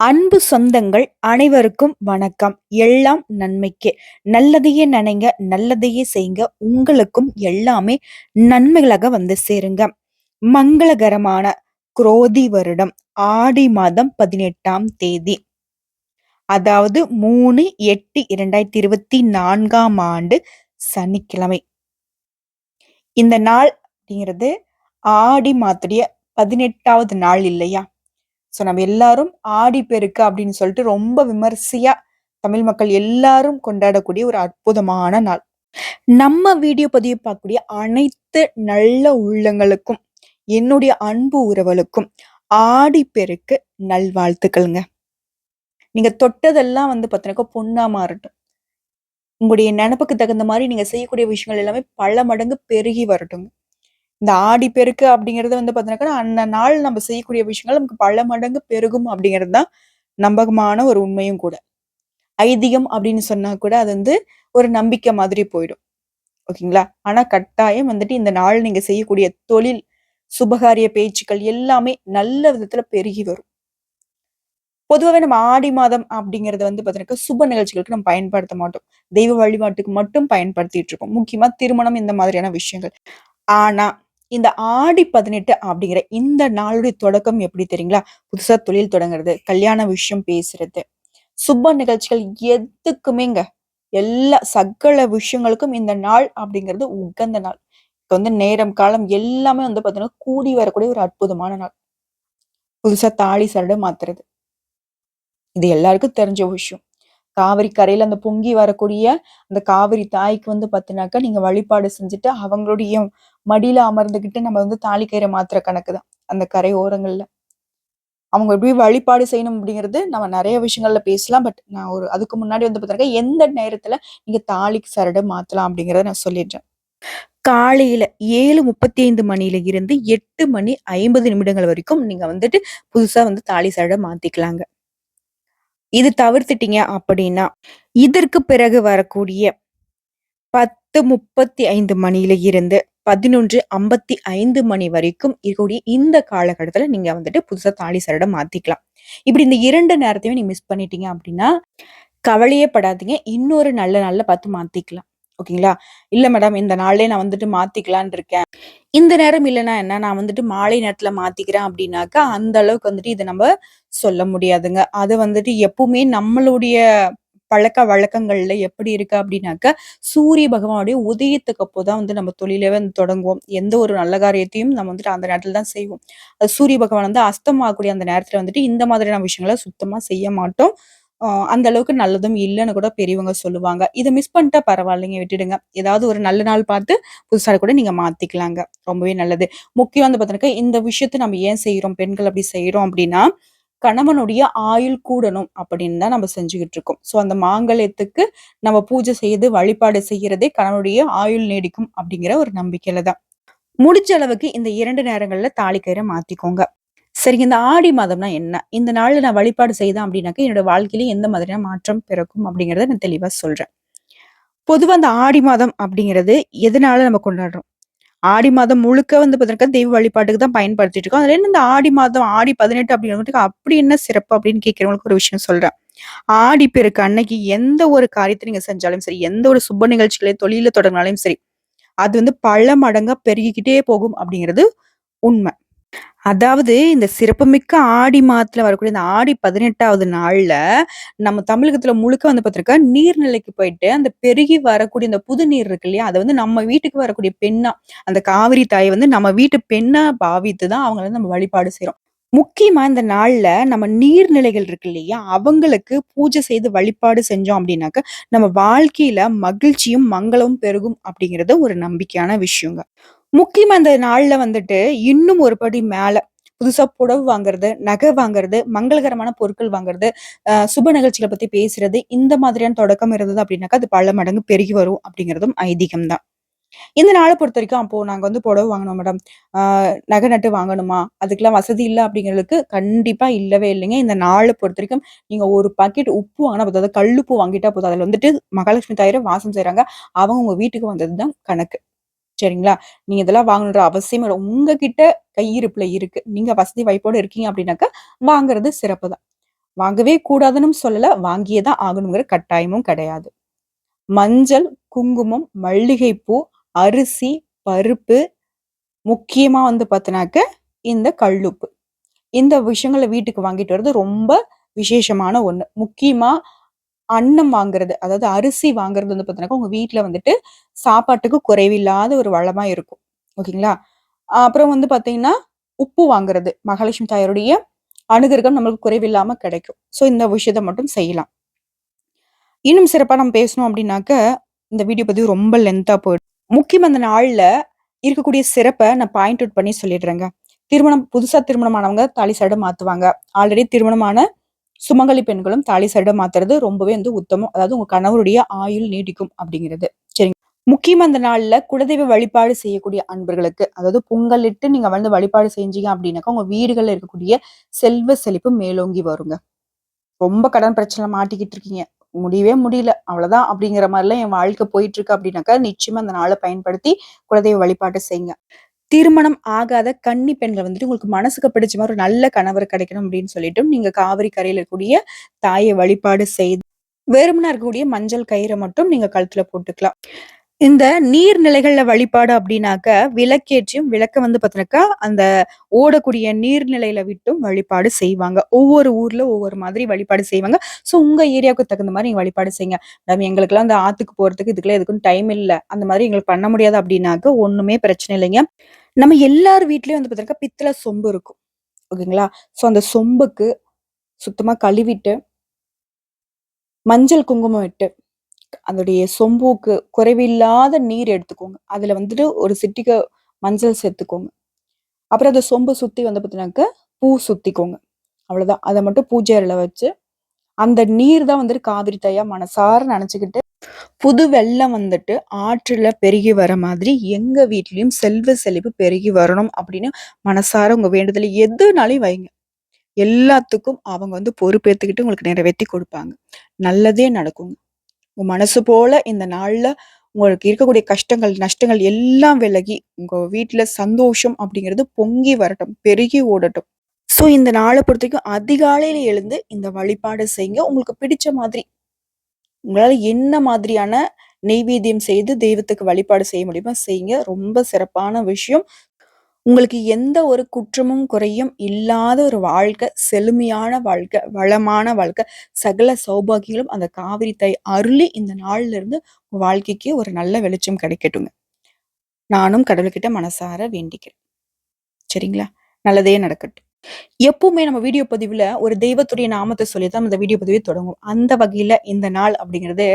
அன்பு சொந்தங்கள் அனைவருக்கும் வணக்கம். எல்லாம் நன்மைக்கு. நல்லதையே நினைங்க நல்லதையே செய்யுங்க. உங்களுக்கும் எல்லாமே நன்மைகளாக வந்து சேருங்க. மங்களகரமான குரோதி வருடம் ஆடி மாதம் பதினெட்டாம் தேதி. அதாவது மூணு எட்டு இரண்டாயிரத்தி இருபத்தி நான்காம் ஆண்டு சனிக்கிழமை. இந்த நாள் அப்படிங்கிறது ஆடி மாத்துடைய பதினெட்டாவது நாள் இல்லையா? ஸோ நம்ம எல்லாரும் ஆடி பெருக்கு அப்படின்னு சொல்லிட்டு ரொம்ப விமர்சையா தமிழ் மக்கள் எல்லாரும் கொண்டாடக்கூடிய ஒரு அற்புதமான நாள். நம்ம வீடியோ பதிவு பார்க்கக்கூடிய அனைத்து நல்ல உள்ளங்களுக்கும் என்னுடைய அன்பு உறவுகளுக்கும் ஆடி பெருக்கு நல்வாழ்த்துக்கள்ங்க. நீங்க தொட்டதெல்லாம் வந்து பார்த்தீங்கன்னா பொண்ணா மாறட்டும். உங்களுடைய நினப்புக்கு தகுந்த மாதிரி நீங்க செய்யக்கூடிய விஷயங்கள் எல்லாமே பல மடங்கு பெருகி வரட்டுங்க இந்த ஆடி பெருக்கு அப்படிங்கிறது வந்து பார்த்தீங்கன்னாக்கா அந்த நாள் நம்ம செய்யக்கூடிய விஷயங்கள் நமக்கு பல மடங்கு பெருகும் அப்படிங்கிறது தான் நம்பகமான ஒரு உண்மையும் கூட. ஐதீகம் அப்படின்னு சொன்னா கூட அது வந்து ஒரு நம்பிக்கை மாதிரி போயிடும். ஓகேங்களா? ஆனா கட்டாயம் வந்துட்டு இந்த நாள் நீங்க செய்யக்கூடிய தொழில் சுபகாரிய பேச்சுக்கள் எல்லாமே நல்ல விதத்துல பெருகி வரும். பொதுவாகவே நம்ம ஆடி மாதம் அப்படிங்கறத வந்து பார்த்தீங்கன்னா சுப நிகழ்ச்சிகளுக்கு நம்ம பயன்படுத்த மாட்டோம். தெய்வ வழிபாட்டுக்கு மட்டும் பயன்படுத்திட்டு இருக்கோம் முக்கியமா திருமணம் இந்த மாதிரியான விஷயங்கள். ஆனா இந்த ஆடி பதினெட்டு அப்படிங்கிற இந்த நாளுடைய தொடக்கம் எப்படி தெரியுங்களா? புதுசா தொழில் தொடங்குறது கல்யாண விஷயம் பேசுறது சுப நிகழ்ச்சிகள் எதுக்குமேங்க? எல்லா சகல விஷயங்களுக்கும் இந்த நாள் அப்படிங்கிறது உகந்த நாள். இப்போ வந்து நேரம் காலம் எல்லாமே வந்து பார்த்தீங்கன்னா கூடி வரக்கூடிய ஒரு அற்புதமான நாள். புதுசா தாலி சரடு மாத்துறது. இது எல்லாருக்கும் தெரிஞ்ச விஷயம். காவிரி கரையில அந்த பொங்கி வரக்கூடிய அந்த காவிரி தாய்க்கு வந்து பாத்தீங்கன்னாக்கா நீங்க வழிபாடு செஞ்சுட்டு அவங்களுடைய மடியில அமர்ந்துகிட்டு நம்ம வந்து தாலி தாலிக்கயிறை மாத்திர கணக்கு தான். அந்த கரை ஓரங்கள்ல. அவங்க எப்படி வழிபாடு செய்யணும் அப்படிங்கிறது நம்ம நிறைய விஷயங்கள்ல பேசலாம். பட் நான் ஒரு அதுக்கு முன்னாடி வந்து பார்த்தீங்கன்னா எந்த நேரத்துல நீங்க தாலிக்கு சரடு மாத்தலாம் அப்படிங்கிறத நான் சொல்லிடுறேன். காலையில ஏழு முப்பத்தி ஐந்து மணியில இருந்து எட்டு மணி ஐம்பது நிமிடங்கள் வரைக்கும் நீங்க வந்துட்டு புதுசா வந்து தாலி சரடை மாத்திக்கலாங்க. இது தவிர்த்துட்டீங்க அப்படின்னா இதற்கு பிறகு வரக்கூடிய பத்து முப்பத்தி ஐந்து மணியில இருந்து பதினொன்று ஐம்பத்தி ஐந்து மணி வரைக்கும் இருக்கக்கூடிய இந்த காலகட்டத்துல நீங்க வந்துட்டு புதுசா தாலி சரடை மாத்திக்கலாம். இப்படி இந்த இரண்டு நேரத்தையும் நீங்க மிஸ் பண்ணிட்டீங்க அப்படின்னா கவலையே படாதீங்க. இன்னொரு நல்ல நாள்ல பார்த்து மாத்திக்கலாம். ஓகேங்களா? இல்ல மேடம் இந்த நாள்லயே நான் வந்துட்டு மாத்திக்கலான் இருக்கேன். இந்த நேரம் இல்லைன்னா என்ன? நான் வந்துட்டு மாலை நேரத்துல மாத்திக்கிறேன் அப்படின்னாக்கா அந்த அளவுக்கு வந்துட்டு இதை நம்ம சொல்ல முடியாதுங்க. அது வந்துட்டு எப்பவுமே நம்மளுடைய பழக்க வழக்கங்கள்ல எப்படி இருக்கு அப்படின்னாக்கா சூரிய பகவானுடைய உதயத்துக்கு அப்போதான் வந்து நம்ம தொழிலே வந்து தொடங்குவோம். எந்த ஒரு நல்ல காரியத்தையும் நம்ம வந்துட்டு அந்த நேரத்துல தான் செய்வோம். அது சூரிய பகவான் வந்து அஸ்தமாகக்கூடிய அந்த நேரத்துல வந்துட்டு இந்த மாதிரியான விஷயங்களை சுத்தமா செய்ய மாட்டோம். அந்த அளவுக்கு நல்லதும் இல்லைன்னு கூட பெரியவங்க சொல்லுவாங்க. இதை மிஸ் பண்ணிட்டா பரவாயில்லைங்க விட்டுடுங்க. ஏதாவது ஒரு நல்ல நாள் பார்த்து புதுசாக கூட நீங்க மாத்திக்கலாங்க. ரொம்பவே நல்லது. முக்கியம் வந்து பார்த்தீங்கன்னா இந்த விஷயத்த நம்ம ஏன் செய்யறோம் பெண்கள் அப்படி செய்யறோம் அப்படின்னா கணவனுடைய ஆயுள் கூடணும் அப்படின்னு தான் நம்ம செஞ்சுக்கிட்டு இருக்கோம். ஸோ அந்த மாங்கல்யத்துக்கு நம்ம பூஜை செய்து வழிபாடு செய்யறதே கணவனுடைய ஆயுள் நீடிக்கும் அப்படிங்கிற ஒரு நம்பிக்கையில தான். முடிஞ்ச அளவுக்கு இந்த இரண்டு நேரங்கள்ல தாலிக்கயிறை மாத்திக்கோங்க. சரிங்க இந்த ஆடி மாதம்னா என்ன? இந்த நாள் நான் வழிபாடு செய்தேன் அப்படின்னாக்க என்னோட வாழ்க்கையில எந்த மாதிரியான மாற்றம் பிறக்கும் அப்படிங்கிறத நான் தெளிவா சொல்றேன். பொதுவா அந்த ஆடி மாதம் அப்படிங்கிறது எதனால நம்ம கொண்டாடுறோம்? ஆடி மாதம் முழுக்க வந்து பார்த்தீங்கன்னா தெய்வ வழிபாட்டுக்கு தான் பயன்படுத்திட்டு இருக்கோம். அதுல இந்த ஆடி மாதம் ஆடி பதினெட்டு அப்படிங்கிறதுக்கு அப்படி என்ன சிறப்பு அப்படின்னு கேட்கிறவங்களுக்கு ஒரு விஷயம் சொல்றேன். ஆடி பெருக்கு அன்னைக்கு எந்த ஒரு காரியத்தை நீங்க செஞ்சாலும் சரி எந்த ஒரு சுப நிகழ்ச்சிகளையும் தொழில தொடங்கினாலும் சரி அது வந்து பல மடங்கா பெருகிக்கிட்டே போகும் அப்படிங்கிறது உண்மை. அதாவது இந்த சிறப்புமிக்க ஆடி மாதத்துல வரக்கூடிய இந்த ஆடி பதினெட்டாவது நாள்ல நம்ம தமிழகத்துல முழுக்க வந்து பார்த்திருக்கா நீர்நிலைக்கு போயிட்டு அந்த பெருகி வரக்கூடிய இந்த புது நீர் இருக்கு இல்லையா? அதை வந்து நம்ம வீட்டுக்கு வரக்கூடிய பெண்ணா அந்த காவிரி தாயை வந்து நம்ம வீட்டு பெண்ணா பாவித்து தான் அவங்கள வந்து நம்ம வழிபாடு செய்றோம். முக்கியமா இந்த நாள்ல நம்ம நீர்நிலைகள் இருக்கு இல்லையா? அவங்களுக்கு பூஜை செய்து வழிபாடு செஞ்சோம் அப்படின்னாக்க நம்ம வாழ்க்கையில மகிழ்ச்சியும் மங்களமும் பெருகும் அப்படிங்கிறது ஒரு நம்பிக்கையான விஷயங்க. முக்கியமா இந்த நாள்ல வந்துட்டு இன்னும் ஒரு படி மேல புதுசா புடவை வாங்குறது நகை வாங்குறது மங்களகரமான பொருட்கள் வாங்குறது சுப நிகழ்ச்சிகளை பத்தி பேசுறது இந்த மாதிரியான தொடக்கம் இருந்தது அப்படின்னாக்கா அது பல மடங்கு பெருகி வரும் அப்படிங்கிறதும் ஐதீகம் தான் இந்த நாளை பொறுத்த வரைக்கும் அப்போ நாங்க வந்து புடவை வாங்கணும் மேடம். நகை நட்டு வாங்கணுமா? அதுக்கெல்லாம் வசதி இல்லை அப்படிங்கிறதுக்கு கண்டிப்பா இல்லவே இல்லைங்க. இந்த நாளை பொறுத்த வரைக்கும் நீங்க ஒரு பாக்கெட் உப்பு வாங்கினா போதும். அதாவது கல்லுப்பு வாங்கிட்டா போதும். அதுல வந்துட்டு மகாலட்சுமி தாயிரம் வாசம் செய்யறாங்க அவங்க உங்க வீட்டுக்கு வந்ததுதான் கணக்கு. சரிங்களா நீங்க இதெல்லாம் வாங்கணுன்ற அவசியம் இல்லை உங்ககிட்ட கையிருப்புல இருக்கு நீங்க வசதி வாய்ப்போடு இருக்கீங்க அப்படின்னாக்கா வாங்குறது சிறப்பு தான் வாங்கவே கூடாதுன்னு சொல்லல. வாங்கியே தான் ஆகணுங்கிற கட்டாயமும் கிடையாது. மஞ்சள், குங்குமம், மல்லிகைப்பூ, அரிசி, பருப்பு, முக்கியமா வந்து பார்த்தினாக்க இந்த கல்லுப்பு. இந்த விஷயங்கள வீட்டுக்கு வாங்கிட்டு வர்றது ரொம்ப விசேஷமான ஒண்ணு. முக்கியமா அன்னம் வாங்குறது, அதாவது அரிசி வாங்குறது வந்து பார்த்தீங்கன்னா உங்க வீட்டில் வந்துட்டு சாப்பாட்டுக்கு குறைவில்லாத ஒரு வளமா இருக்கும். ஓகேங்களா? அப்புறம் வந்து பார்த்தீங்கன்னா, உப்பு வாங்குறது. மகாலட்சுமி தாயாருடைய அணுகிருகம் நம்மளுக்கு குறைவில்லாம கிடைக்கும். ஸோ இந்த விஷயத்த மட்டும் செய்யலாம். இன்னும் சிறப்பா நம்ம பேசணும் அப்படின்னாக்க, இந்த வீடியோ பற்றி ரொம்ப லென்த்தா போயிடும். முக்கியம் அந்த நாள்ல இருக்கக்கூடிய சிறப்பை நான் பாயிண்ட் அவுட் பண்ணி சொல்லிடுறேங்க. திருமணம் புதுசா திருமணமானவங்க தாலி சடை மாத்துவாங்க. ஆல்ரெடி திருமணமான சுமங்கலி பெண்களும் தாலி சரடு மாத்துறது ரொம்பவே வந்து உத்தமம். அதாவது உங்க கணவருடைய ஆயுள் நீடிக்கும் அப்படிங்கிறது. சரிங்க. முக்கியமா அந்த நாள்ல குலதெய்வ வழிபாடு செய்யக்கூடிய அன்பர்களுக்கு, அதாவது பொங்கலிட்டு நீங்க வந்து வழிபாடு செஞ்சீங்க அப்படின்னாக்கா, உங்க வீடுகள்ல இருக்கக்கூடிய செல்வ செழிப்பு மேலோங்கி வருங்க. ரொம்ப கடன் பிரச்சனை மாட்டிக்கிட்டு இருக்கீங்க. முடியவே முடியல. அவ்வளவுதான் அப்படிங்கிற மாதிரிலாம் என் வாழ்க்கை போயிட்டு இருக்கு அப்படின்னாக்கா, நிச்சயமா அந்த நாள பயன்படுத்தி குலதெய்வ வழிபாட்டை செய்யுங்க. திருமணம் ஆகாத கன்னி பெண்கள் வந்துட்டு உங்களுக்கு மனசுக்கு பிடிச்ச மாதிரி ஒரு நல்ல கணவர் கிடைக்கணும் அப்படின்னு சொல்லிட்டு, நீங்க காவிரி கரையில இருக்கக்கூடிய தாயை வழிபாடு செய்து வெறுமனே இருக்கக்கூடிய மஞ்சள் கயிறை மட்டும் நீங்க கழுத்துல போட்டுக்கலாம். இந்த நீர்நிலைகள்ல வழிபாடு அப்படின்னாக்க, விளக்கேற்றியும் விளக்க வந்து பார்த்தீங்கன்னாக்கா அந்த ஓடக்கூடிய நீர்நிலையில விட்டும் வழிபாடு செய்வாங்க. ஒவ்வொரு ஊர்ல ஒவ்வொரு மாதிரி வழிபாடு செய்வாங்க. ஸோ உங்க ஏரியாவுக்கு தகுந்த மாதிரி நீங்க வழிபாடு செய்யுங்க. நம்ம எங்களுக்கெல்லாம் அந்த ஆத்துக்கு போறதுக்கு, இதுக்கெல்லாம் எதுக்கும் டைம் இல்லை அந்த மாதிரி எங்களுக்கு பண்ண முடியாது அப்படின்னாக்க, ஒண்ணுமே பிரச்சனை இல்லைங்க. நம்ம எல்லார் வீட்லேயும் வந்து பார்த்தீங்கன்னா பித்தளை சொம்பு இருக்கும். ஓகேங்களா? ஸோ அந்த சொம்புக்கு சுத்தமாக கழுவிட்டு மஞ்சள், குங்குமம் இட்டு, அதோடைய சொம்புக்கு குறைவில்லாத நீர் எடுத்துக்கோங்க. அதில் வந்துட்டு ஒரு சிட்டிக்க மஞ்சள் சேர்த்துக்கோங்க. அப்புறம் அந்த சொம்பு சுற்றி வந்து பார்த்தீங்கன்னாக்க, பூ சுற்றிக்கோங்க அவ்வளோதான். அதை மட்டும் பூஜை அறையில் வச்சு, அந்த நீர் தான் வந்துட்டு காவிரி தாயா மனசார நினச்சிக்கிட்டு புது வெள்ளம் வந்துட்டு ஆற்றுல பெருகி வர மாதிரி எங்க வீட்லேயும் செல்வ செழிப்பு பெருகி வரணும் அப்படின்னு மனசார உங்க வேண்டுதல் எதுனாலையும் வைங்க. எல்லாத்துக்கும் அவங்க வந்து பொறுப்பேத்துக்கிட்டு உங்களுக்கு நிறைவேத்தி கொடுப்பாங்க நல்லதே நடக்குங்க. உங்க மனசு போல இந்த நாள்ல உங்களுக்கு இருக்கக்கூடிய கஷ்டங்கள், நஷ்டங்கள் எல்லாம் விலகி, உங்க வீட்டில் சந்தோஷம் அப்படிங்கிறது பொங்கி வரட்டும். பெருகி ஓடட்டும். ஸோ இந்த நாளை பொறுத்த வரைக்கும் அதிகாலையில எழுந்து இந்த வழிபாடு செய்யுங்க. உங்களுக்கு பிடிச்ச மாதிரி. உங்களால் என்ன மாதிரியான நெய்வேத்தியம் செய்து தெய்வத்துக்கு வழிபாடு செய்ய முடியுமோ செய்யுங்க. ரொம்ப சிறப்பான விஷயம். உங்களுக்கு எந்த ஒரு குற்றமும், குறையும் இல்லாத ஒரு வாழ்க்கை, செழுமையான வாழ்க்கை, வளமான வாழ்க்கை, சகல சௌபாக்கியங்களும் அந்த காவிரி தாய் அருளி இந்த நாள்ல இருந்து வாழ்க்கைக்கு ஒரு நல்ல வெளிச்சம் கிடைக்கட்டுங்க. நானும் கடவுள்கிட்ட மனசார வேண்டிக்கிறேன். சரிங்களா? நல்லதே நடக்கட்டும். எப்பவுமே நம்ம வீடியோ பதிவுல ஒரு தெய்வத்துடைய நாமத்தை சொல்லி தான் இந்த வீடியோ பதிவே தொடங்கும் அந்த வகையில இந்த நாள் அப்படிங்கிறது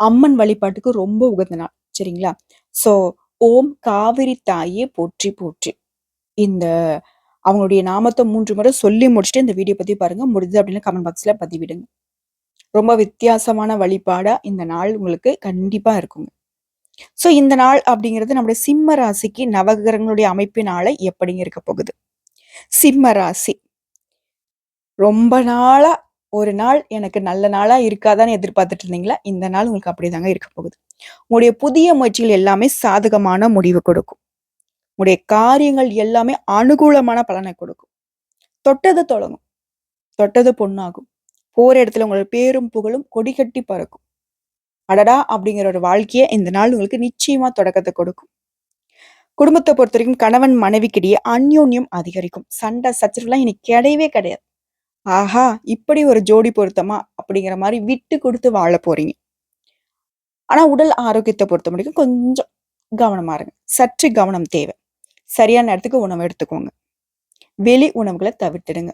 அம்மன் வழிபாட்டுக்கு ரொம்ப உகந்த நாள். சரிங்களா? ஸோ ஓம் காவிரி தாயே போற்றி போற்றி. இந்த அவங்களுடைய நாமத்தை மூன்று முறை சொல்லி முடிச்சுட்டு இந்த வீடியோ பதிவு பாருங்க. முடிஞ்சது அப்படின்னா கமெண்ட் பாக்ஸ்ல பதிவிடுங்க. ரொம்ப வித்தியாசமான வழிபாடா இந்த நாள் உங்களுக்கு கண்டிப்பா இருக்குங்க. ஸோ இந்த நாள் அப்படிங்கிறது நம்முடைய சிம்ம ராசிக்கு நவகிரகங்களுடைய அமைப்பினால எப்படிங்க இருக்க போகுது? சிம்ம ராசி. ரொம்ப நாளா ஒரு நாள் எனக்கு நல்ல நாளா இருக்காதான்னு எதிர்பார்த்துட்டு இருந்தீங்களா? இந்த நாள் உங்களுக்கு அப்படிதாங்க இருக்க போகுது. உங்களுடைய புதிய முயற்சிகள் எல்லாமே சாதகமான முடிவு கொடுக்கும். உங்களுடைய காரியங்கள் எல்லாமே அனுகூலமான பலனை கொடுக்கும். தொட்டது தொடங்கும். தொட்டது பொண்ணாகும் போற இடத்துல உங்களோட பேரும், புகழும் கொடிகட்டி பறக்கும். அடடா! அப்படிங்கிற ஒரு வாழ்க்கையை இந்த நாள் உங்களுக்கு நிச்சயமா தொடக்கத்தை கொடுக்கும். குடும்பத்தை பொறுத்த வரைக்கும் கணவன், மனைவிக்கிடையே அந்யோன்யம் அதிகரிக்கும். சண்டை, சச்சரவுலாம் இனி கிடையவே கிடையாது. ஆஹா! இப்படி ஒரு ஜோடி பொருத்தமா? அப்படிங்கிற மாதிரி விட்டு கொடுத்து வாழ போறீங்க. ஆனா உடல் ஆரோக்கியத்த பொறுத்தவரைக்கும் கொஞ்சம் கவனமா இருங்க. சற்று கவனம் தேவை. சரியான நேரத்துக்கு உணவு எடுத்துக்கோங்க. வெளி உணவுகளை தவிர்த்துடுங்க.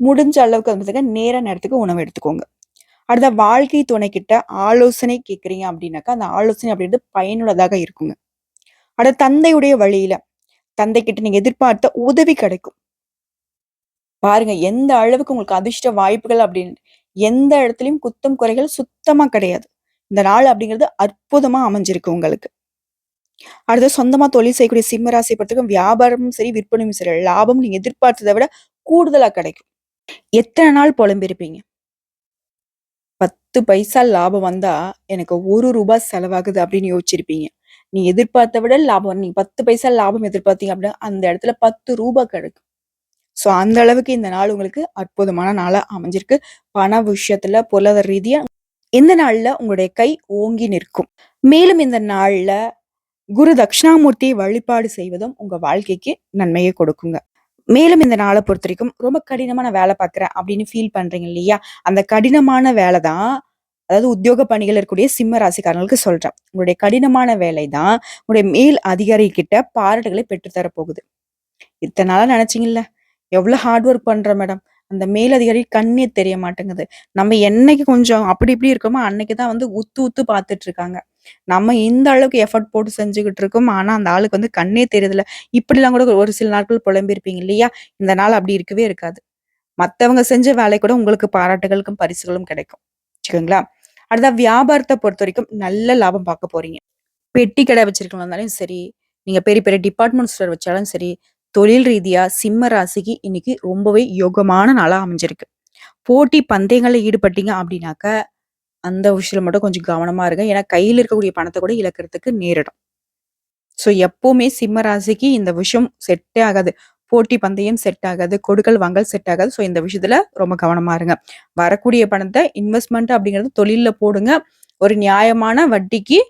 முடிஞ்ச அளவுக்கு வந்து நேர நேரத்துக்கு உணவு எடுத்துக்கோங்க. அடுத்த வாழ்க்கை துணைக்கிட்ட ஆலோசனை கேட்குறீங்க அப்படின்னாக்கா, அந்த ஆலோசனை அப்படின்றது பயனுள்ளதாக இருக்குங்க. அட தந்தையுடைய வழியில, தந்தைக்கிட்ட நீங்க எதிர்பார்த்த உதவி கிடைக்கும். பாருங்க எந்த அளவுக்கு உங்களுக்கு அதிர்ஷ்ட வாய்ப்புகள் அப்படின்னு எந்த இடத்துலயும் குத்தம், குறைகள் சுத்தமா கிடையாது. இந்த நாள் அப்படிங்கிறது அற்புதமா அமைஞ்சிருக்கு உங்களுக்கு. அடுத்து சொந்தமா தொழில் செய்யக்கூடிய சிம்ம ராசிய வியாபாரமும் சரி, விற்பனையும் சரி, லாபம் நீங்க எதிர்பார்த்தத விட கூடுதலா கிடைக்கும். எத்தனை நாள் புலம்பிருப்பீங்க பத்து பைசா லாபம் வந்தா, எனக்கு ஒரு ரூபாய் செலவாகுது அப்படின்னு யோசிச்சிருப்பீங்க. நீ எதிர்பார்த்த விட லாபம் நீ பத்து பைசா லாபம் எதிர்பார்த்தீங்க அப்படின்னா, அந்த இடத்துல பத்து ரூபாய் கிடைக்கும். ஸோ அந்த அளவுக்கு இந்த நாள் உங்களுக்கு அற்புதமான நாளா அமைஞ்சிருக்கு. பண விஷயத்துல பொருளாதார ரீதியா இந்த நாள்ல உங்களுடைய கை ஓங்கி நிற்கும். மேலும் இந்த நாள்ல குரு தட்சிணாமூர்த்தியை வழிபாடு செய்வதும் உங்க வாழ்க்கைக்கு நன்மையை கொடுக்குங்க. மேலும் இந்த நாளை பொறுத்த வரைக்கும் ரொம்ப கடினமான வேலை பார்க்குறேன் அப்படின்னு ஃபீல் பண்றீங்க இல்லையா? அந்த கடினமான வேலை தான் அதாவது உத்தியோக பணிகள் இருக்கக்கூடிய சிம்ம ராசிக்காரங்களுக்கு சொல்றேன். உங்களுடைய கடினமான வேலை தான் உங்களுடைய மேல் அதிகாரி கிட்ட பாராட்டுகளை பெற்றுத்தர போகுது இத்தனை நாளா நினைச்சீங்கல்ல? எவ்வளவு ஹார்ட் ஒர்க் பண்ற மேடம் அந்த மேலதிகாரி கண்ணே தெரிய மாட்டேங்குது. நம்ம என்னைக்கு கொஞ்சம் அப்படி இப்படி இருக்கோமோ அன்னைக்கு தான் வந்து உத்து உத்து பார்த்துட்டு இருக்காங்க. நம்ம இந்த அளவுக்கு எஃபர்ட் போட்டு செஞ்சுக்கிட்டு இருக்கோம். ஆனா அந்த ஆளுக்கு வந்து கண்ணே தெரியுதுல இப்படிலாம் கூட ஒரு சில நாட்கள் புலம்பிருப்பீங்க இல்லையா? இந்த நாள் அப்படி இருக்கவே இருக்காது. மத்தவங்க செஞ்ச வேலை கூட உங்களுக்கு பாராட்டுகளுக்கும் பரிசுகளும் கிடைக்கும். வச்சுக்கோங்களா அடுத்த வியாபாரத்தை பொறுத்த வரைக்கும் நல்ல லாபம் பார்க்க போறீங்க. பெட்டி கடை வச்சிருக்கலாம் சரி நீங்க பெரிய பெரிய டிபார்ட்மெண்ட் ஸ்டோர் வச்சாலும் சரி தொழில் ரீதியா சிம்ம ராசிக்கு இன்னைக்கு ரொம்பவே யோகமான நாளா அமைஞ்சிருக்கு. போட்டி பந்தயங்களில் ஈடுபட்டீங்க அப்படின்னாக்க அந்த விஷயத்துல மட்டும் கொஞ்சம் கவனமா இருங்க. ஏன்னா கையில் இருக்கக்கூடிய பணத்தை கூட இழக்கிறதுக்கு நேரிடும். ஸோ எப்பவுமே சிம்ம ராசிக்கு இந்த விஷயம் செட்டே ஆகாது. போட்டி பந்தயம் செட் ஆகாது கொடுக்கல் வாங்கல் செட் ஆகாது. ஸோ இந்த விஷயத்துல ரொம்ப கவனமா இருங்க. வரக்கூடிய பணத்தை இன்வெஸ்ட்மெண்ட் அப்படிங்கிறது தொழிலில் போடுங்க. ஒரு நியாயமான வட்டிக்கு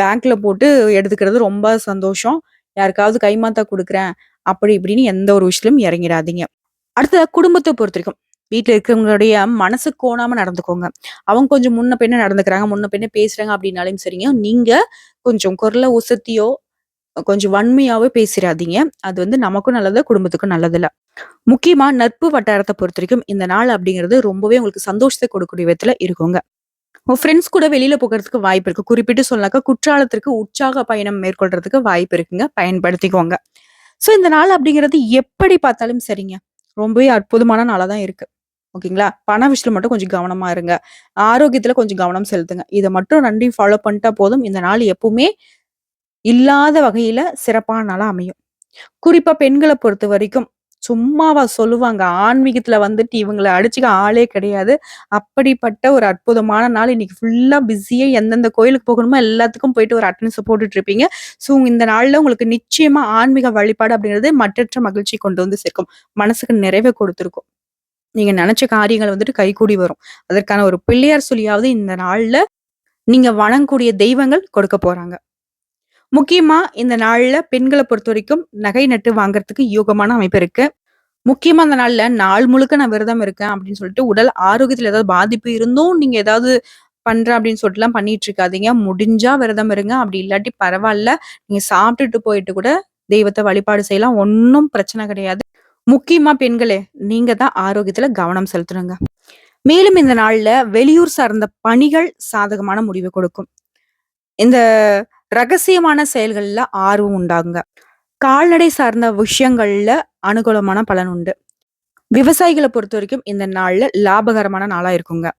பேங்க்ல போட்டு எடுத்துக்கிறது ரொம்ப சந்தோஷம். யாருக்காவது கைமாத்தா கொடுக்குறேன். அப்படி இப்படின்னு எந்த ஒரு விஷயத்திலும் இறங்கிடாதீங்க. அடுத்த குடும்பத்தை பொறுத்த வரைக்கும். வீட்டில் இருக்கிறவங்களுடைய மனசு கோணாம நடந்துக்கோங்க. அவங்க கொஞ்சம் முன்ன பின்ன நடந்துக்கிறாங்க முன்ன பின்ன பேசுறாங்க அப்படின்னாலும் சரிங்க. நீங்க கொஞ்சம் குரலை உசத்தியோ கொஞ்சம் வன்மையாவே பேசிடாதீங்க அது வந்து நமக்கும் நல்லது குடும்பத்துக்கும் நல்லதில்ல. முக்கியமா நட்பு வட்டாரத்தை பொறுத்த வரைக்கும் இந்த நாள் அப்படிங்கிறது ரொம்பவே உங்களுக்கு சந்தோஷத்தை கொடுக்கக்கூடிய விதத்துல இருக்குங்க. உங்க ஃப்ரெண்ட்ஸ் கூட வெளியில போகிறதுக்கு வாய்ப்பு இருக்கு. குறிப்பிட்டு சொன்னாக்கா குற்றாலத்திற்கு உற்சாக பயணம் மேற்கொள்றதுக்கு வாய்ப்பு இருக்குங்க. பயன்படுத்திக்கோங்க. ஸோ இந்த நாள் அப்படிங்கிறது எப்படி பார்த்தாலும் சரிங்க. ரொம்பவே அற்புதமான நாளாக தான் இருக்கு. ஓகேங்களா? பண விஷயத்துல மட்டும் கொஞ்சம் கவனமா இருங்க. ஆரோக்கியத்துல கொஞ்சம் கவனம் செலுத்துங்க. இதை மட்டும் நன்றி ஃபாலோ பண்ணிட்டா போதும். இந்த நாள் எப்பவுமே இல்லாத வகையில சிறப்பான நாளாக அமையும். குறிப்பா பெண்களை பொறுத்த வரைக்கும் சும்மாவா சொல்லுவாங்க ஆன்மீகத்துல வந்துட்டு இவங்களை அடிச்சுக்க ஆளே கிடையாது. அப்படிப்பட்ட ஒரு அற்புதமான நாள். இன்னைக்கு ஃபுல்லா பிஸியா எந்தெந்த கோயிலுக்கு போகணுமோ எல்லாத்துக்கும் போயிட்டு ஒரு அட்டன்ஸ் போட்டுட்டு இருப்பீங்க. ஸோ இந்த நாள்ல உங்களுக்கு நிச்சயமா ஆன்மீக வழிபாடு அப்படிங்கிறது மற்றற்ற மகிழ்ச்சி கொண்டு வந்து சேர்க்கும். மனசுக்கு நிறைவை கொடுத்துருக்கும். நீங்க நினைச்ச காரியங்கள் வந்துட்டு கைகூடி வரும். அதற்கான ஒரு பிள்ளையார் சொல்லியாவது இந்த நாள்ல நீங்க வணங்கக்கூடிய தெய்வங்கள் கொடுக்க போறாங்க. முக்கியமா இந்த நாள்ல பெண்களை பொறுத்த வரைக்கும் நகை நட்டு வாங்குறதுக்கு யோகமான அமைப்பு இருக்கு. முக்கியமா அந்த நாள்ல நாள் முழுக்க நான் விரதம் இருக்கேன் அப்படின்னு சொல்லிட்டு உடல் ஆரோக்கியத்துல ஏதாவது பாதிப்பு இருந்தும் நீங்க ஏதாவது பண்றேன் அப்படின்னு சொல்லிட்டு எல்லாம் பண்ணிட்டு இருக்காதீங்க. முடிஞ்சா விரதம் இருங்க. அப்படி இல்லாட்டி பரவாயில்ல. நீங்க சாப்பிட்டுட்டு போயிட்டு கூட தெய்வத்தை வழிபாடு செய்யலாம். ஒன்றும் பிரச்சனை கிடையாது. முக்கியமா பெண்களே நீங்க தான் ஆரோக்கியத்துல கவனம் செலுத்தணுங்க. மேலும் இந்த நாள்ல வெளியூர் சார்ந்த பணிகள் சாதகமான முடிவு கொடுக்கும். இந்த ரகசியமான செயல்களில் ஆர்வம் உண்டாகுங்க கால்நடை சார்ந்த விஷயங்கள்ல அனுகூலமான பலன் உண்டு. விவசாயிகளை பொறுத்த வரைக்கும் இந்த நாள்ல லாபகரமான நாளா இருக்குங்க.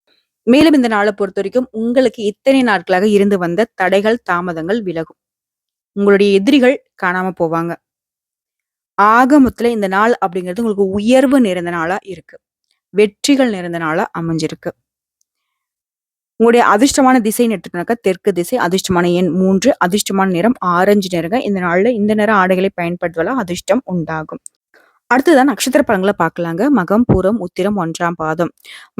மேலும் இந்த நாளை பொறுத்த வரைக்கும் உங்களுக்கு இத்தனை நாட்களாக இருந்து வந்த தடைகள் தாமதங்கள் விலகும். உங்களுடைய எதிரிகள் காணாம போவாங்க. ஆக இந்த நாள் அப்படிங்கிறது உங்களுக்கு உயர்வு நிறைந்த நாளா இருக்கு. வெற்றிகள் நிறைந்த நாளா அமைஞ்சிருக்கு. உங்களுடைய அதிர்ஷ்டமான திசை நட்டுனாக்கா தெற்கு திசை அதிர்ஷ்டமான எண் மூன்று அதிர்ஷ்டமான நிறம் ஆரஞ்சு நிறங்க. இந்த நாள்ல இந்த நிற ஆடைகளை பயன்படுத்துவதால் அதிர்ஷ்டம் உண்டாகும். அடுத்ததான் நட்சத்திர பலன்களை பார்க்கலாங்க. மகம் பூரம் உத்திரம் ஒன்றாம் பாதம்.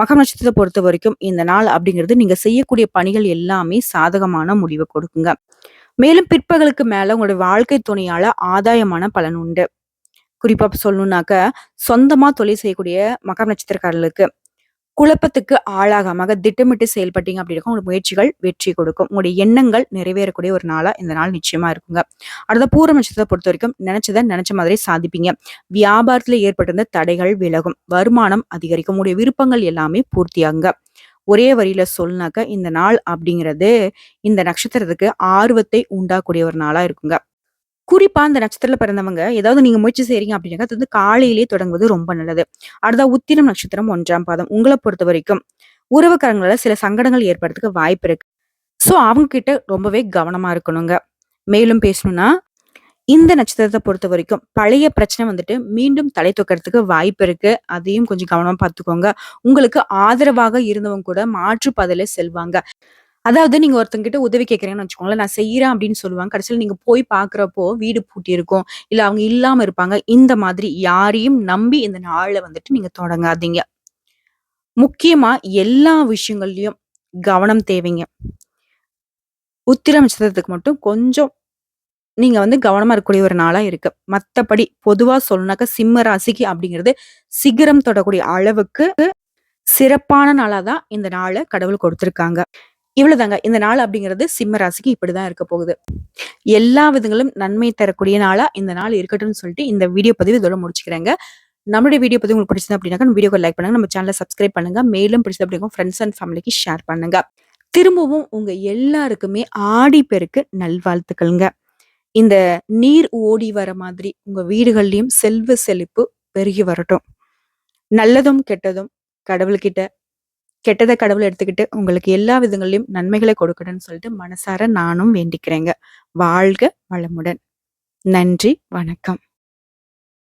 மகம் நட்சத்திரத்தை பொறுத்த வரைக்கும் இந்த நாள் அப்படிங்கிறது நீங்க செய்யக்கூடிய பணிகள் எல்லாமே சாதகமான முடிவை கொடுக்குங்க. மேலும் பிற்பகலுக்கு மேல உங்களுடைய வாழ்க்கை துணையால ஆதாயமான பலன் உண்டு. குறிப்பா சொல்லணும்னாக்க சொந்தமா தொழில் செய்யக்கூடிய மகம் நட்சத்திரக்காரர்களுக்கு குழப்பத்துக்கு ஆளாகாம திட்டமிட்டு செயல்பட்டீங்க அப்படி இருக்கும். உங்களுடைய முயற்சிகள் வெற்றி கொடுக்கும். உங்களுடைய எண்ணங்கள் நிறைவேறக்கூடிய ஒரு நாளா இந்த நாள் நிச்சயமா இருக்குங்க. அடுத்த பூர்வ நட்சத்திரத்தை பொறுத்த வரைக்கும் நினைச்சதை நினைச்ச மாதிரி சாதிப்பீங்க. வியாபாரத்துல ஏற்பட்டிருந்த தடைகள் விலகும். வருமானம் அதிகரிக்கும். உங்களுடைய விருப்பங்கள் எல்லாமே பூர்த்தியாகுங்க. ஒரே வரியில சொல்லினாக்க இந்த நாள் அப்படிங்கிறது இந்த நட்சத்திரத்துக்கு ஆர்வத்தை உண்டாக்கூடிய ஒரு நாளா இருக்குங்க. குறிப்பா அந்த நட்சத்திரத்துல பிறந்தவங்க ஏதாவது நீங்க முயற்சி செய்றீங்க அப்படின்னாக்கா அது வந்து காலையிலேயே தொடங்குவது ரொம்ப நல்லது. அடுத்த உத்திரம் நட்சத்திரம் ஒன்றாம் பாதம். உங்களை பொறுத்த வரைக்கும் உறவுக்காரங்களால சில சங்கடங்கள் ஏற்படுறதுக்கு வாய்ப்பு இருக்கு. சோ அவங்க கிட்ட ரொம்பவே கவனமா இருக்கணுங்க. மேலும் பேசணும்னா இந்த நட்சத்திரத்தை பொறுத்த வரைக்கும் பழைய பிரச்சனை வந்துட்டு மீண்டும் தலை தூக்கிறதுக்கு வாய்ப்பு இருக்கு. அதையும் கொஞ்சம் கவனமா பார்த்துக்கோங்க. உங்களுக்கு ஆதரவாக இருந்தவங்க கூட மாற்று பதில செல்வாங்க. அதாவது நீங்க ஒருத்தங்கிட்ட உதவி கேட்கறேன்னு வச்சுக்கோங்களேன், நான் செய்யறேன் அப்படின்னு சொல்லுவாங்க. கடைசியில நீங்க போய் பாக்குறப்போ வீடு பூட்டி இருக்கும் இல்ல அவங்க இல்லாம இருப்பாங்க. இந்த மாதிரி யாரையும் நம்பி இந்த நாள வந்துட்டு நீங்க தொடங்காதீங்க. முக்கியமா எல்லா விஷயங்கள்லயும் கவனம் தேவைங்க. உத்திரம் நட்சத்திரத்துக்கு மட்டும் கொஞ்சம் நீங்க வந்து கவனமா இருக்கக்கூடிய ஒரு நாளா இருக்கு. மத்தபடி பொதுவா சொல்லணும்னாக்கா சிம்ம ராசிக்கு அப்படிங்கிறது சிகரம் தொடக்கூடிய அளவுக்கு சிறப்பான நாளா தான் இந்த நாள கடவுள் கொடுத்திருக்காங்க. இவ்வளவுதாங்க. இந்த நாள் அப்படிங்கிறது சிம்ம ராசிக்கு இப்படிதான் இருக்க போகுது. எல்லா விதங்களும் நன்மை தரக்கூடிய நாளா இந்த நாள் இருக்கட்டும்னு சொல்லிட்டு இந்த வீடியோ பதிவு இதோட முடிச்சுக்கிறேங்க. நம்மளுடைய வீடியோ பதிவு உங்களுக்கு பிடிச்சது அப்படின்னாக்கா நம்ம வீடியோக்கு லைக் பண்ணுங்க. நம்ம சேனலை சப்ஸ்கிரைப் பண்ணுங்க. மேலும் பிடிச்சது அப்படிங்க ஃப்ரெண்ட்ஸ் அண்ட் ஃபேமிலிக்கு ஷேர் பண்ணுங்க. திரும்பவும் உங்க எல்லாருக்குமே ஆடி பெருக்கு நல்வாழ்த்துக்கள்ங்க. இந்த நீர் ஓடி வர மாதிரி உங்க வீடுகள்லயும் செல்வ செழிப்பு பெருகி வரட்டும். நல்லதும் கெட்டதும் கடவுள்கிட்ட கெட்டதை கடவுள் எடுத்துக்கிட்டு உங்களுக்கு எல்லா விதங்களையும் நன்மைகளை கொடுக்கணும்னு சொல்லிட்டு மனசார நானும் வேண்டிக்கிறேங்க. வாழ்க வளமுடன். நன்றி, வணக்கம்.